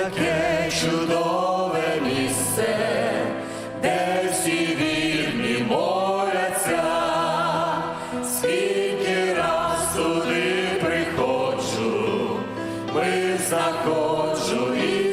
яке чудове місце, де всі вірні моляться, скільки раз туди приходжу, ми заходжу. і